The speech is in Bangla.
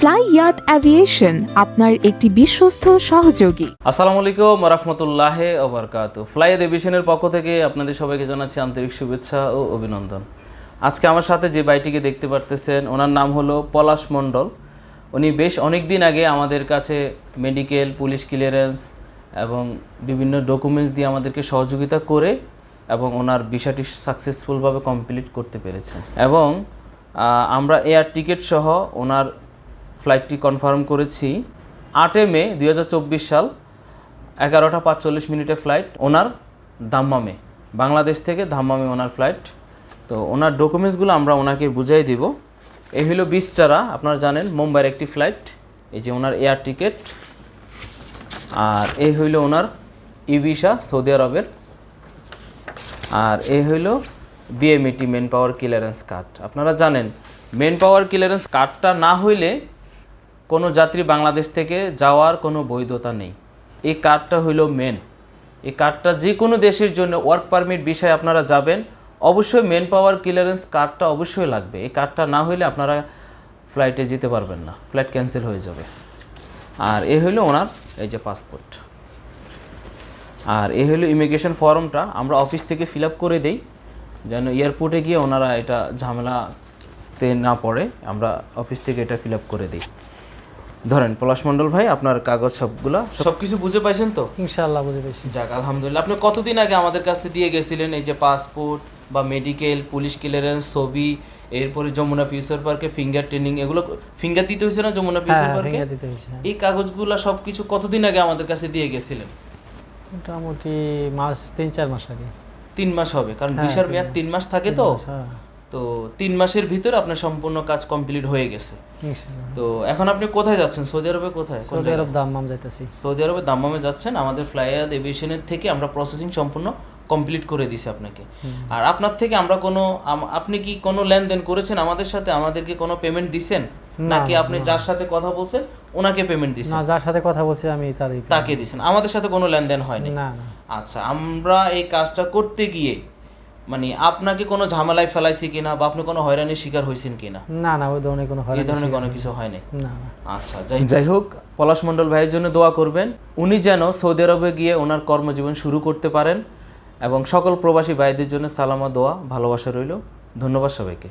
ফ্লাই ইয়াত অ্যাভিয়েশন আপনার একটি বিশ্বস্ত সহযোগী। আসসালামু আলাইকুম রহমতুল্লাহ ওবরকাত ফ্লাই ডিভিশনের পক্ষ থেকে আপনাদের সবাইকে জানাচ্ছি আন্তরিক শুভেচ্ছা ও অভিনন্দন। আজকে আমার সাথে যে বাইটিকে দেখতে পারতেছেন, ওনার নাম হলো পলাশ মণ্ডল। উনি বেশ অনেক দিন আগে আমাদের কাছে মেডিকেল, পুলিশ ক্লিয়ারেন্স এবং বিভিন্ন ডকুমেন্টস দিয়ে আমাদেরকে সহযোগিতা করে এবং ওনার বিষয়টি সাকসেসফুলভাবে কমপ্লিট করতে পেরেছেন। এবং আমরা এয়ার টিকিট সহ ওনার ফ্লাইটটি কনফার্ম করেছি আটে মে দু হাজার চব্বিশ সাল, এগারোটা পাঁচচল্লিশ মিনিটের ফ্লাইট, ওনার দাম্মামে, বাংলাদেশ থেকে ধাম্মামে ওনার ফ্লাইট। তো ওনার ডকুমেন্টসগুলো আমরা ওনাকে বুঝাই দিব। এই হলো বিস্টারা আপনারা জানেন, মুম্বাইয়ের একটি ফ্লাইট, এই যে ওনার এয়ার টিকিট, আর এই হইল ওনার ইভিসা, সৌদি আরবের। আর এই হইল BMET manpower clearance card আপনারা জানেন মেন পাওয়ার ক্লিয়ারেন্স কার্ডটা না হইলে কোনো যাত্রী বাংলাদেশ থেকে যাওয়ার কোনো বৈধতা নেই। এই কার্ডটা হইল মেন এই কার্ডটা যে কোনো দেশের জন্য ওয়ার্ক পারমিট বিষয়ে আপনারা যাবেন, অবশ্যই মেন পাওয়ার ক্লিয়ারেন্স কার্ডটা অবশ্যই লাগবে। এই কার্ডটা না হইলে আপনারা ফ্লাইটে যেতে পারবেন না। ফ্লাইট ক্যান্সেল হয়ে যাবে। আর এ হইল ওনার এই যে পাসপোর্ট আর এ হলো ইমিগ্রেশন ফর্মটা আমরা অফিস থেকে ফিল আপ করে দেই। যেন এয়ারপোর্টে গিয়ে ওনারা এটা ঝামেলাতে না পড়ে, আমরা অফিস থেকে এটা ফিল আপ করে দিই। ধরেন পলাশ মণ্ডল ভাই আপনার কাগজ সবগুলা সব কিছু বুঝে পাইছেন তো? ইনশাআল্লাহ বুঝে পেয়েছি যাক আলহামদুলিল্লাহ। আপনি কতদিন আগে আমাদের কাছে দিয়ে গেছিলেন এই যে পাসপোর্ট বা মেডিকেল পুলিশ ক্লিয়ারেন্স ছবি এরপরে যমুনা ফিউচার পার্কে ফিঙ্গার ট্রেনিং এগুলো ফিঙ্গার দিতে হয়েছে না যমুনা ফিউচার হ্যাঁ পার্কে দিতে হয়েছে হ্যাঁ। এই কাগজগুলো সবকিছু কতদিন আগে আমাদের কাছে দিয়ে গেছিলেন? মোটামুটি মাস তিন চার মাস আগে। তিন মাস হবে কারণ হ্যাঁ, ভিসার মেয়াদ তিন মাস থাকে তো? হ্যাঁ, তো তিন মাসের ভিতরে আপনার সম্পূর্ণ কাজ কমপ্লিট হয়ে গেছে। তো এখন আপনি কোথায় যাচ্ছেন? সৌদি আরবে কোথায়? সৌদি আরব দাম মাম যাইতেছি। সৌদি আরবে দাম্মামে যাচ্ছেন। আমাদের ফ্লাইয়ার এভিয়েশনের থেকে আমরা প্রসেসিং সম্পূর্ণ কমপ্লিট করে দিছি আপনাকে। আর আপনার থেকে আমরা কোনো আপনি কি কোনো লেনদেন করেছেন আমাদের সাথে? আমাদেরকে কোনো পেমেন্ট দিছেন? নাকি আপনি যার সাথে কথা বলছেন ওনাকে পেমেন্ট দিছেন? না যার সাথে কথা বলছি আমি তারই তাকে দিছেন। আমাদের সাথে কোনো লেনদেন হয়নি? না। আচ্ছা আমরা এই কাজটা করতে গিয়ে মানে আপনাকে কোনো ঝামেলায় ফেলাইছে কিনা বা আপনি কোনো হয়রানির শিকার হয়েছেন কিনা? না না ওই ধরনের কোনো এই ধরনের কোনো কিছু হয় না না। আচ্ছা যাই যাই হোক পলাশ মণ্ডল ভাইয়ের জন্য দোয়া করবেন। উনি যেন সৌদি আরবে গিয়ে ওনার কর্মজীবন শুরু করতে পারেন এবং সকল প্রবাসী ভাইদের জন্য সালামা দোয়া ভালোবাসা রইল। ধন্যবাদ সবাইকে।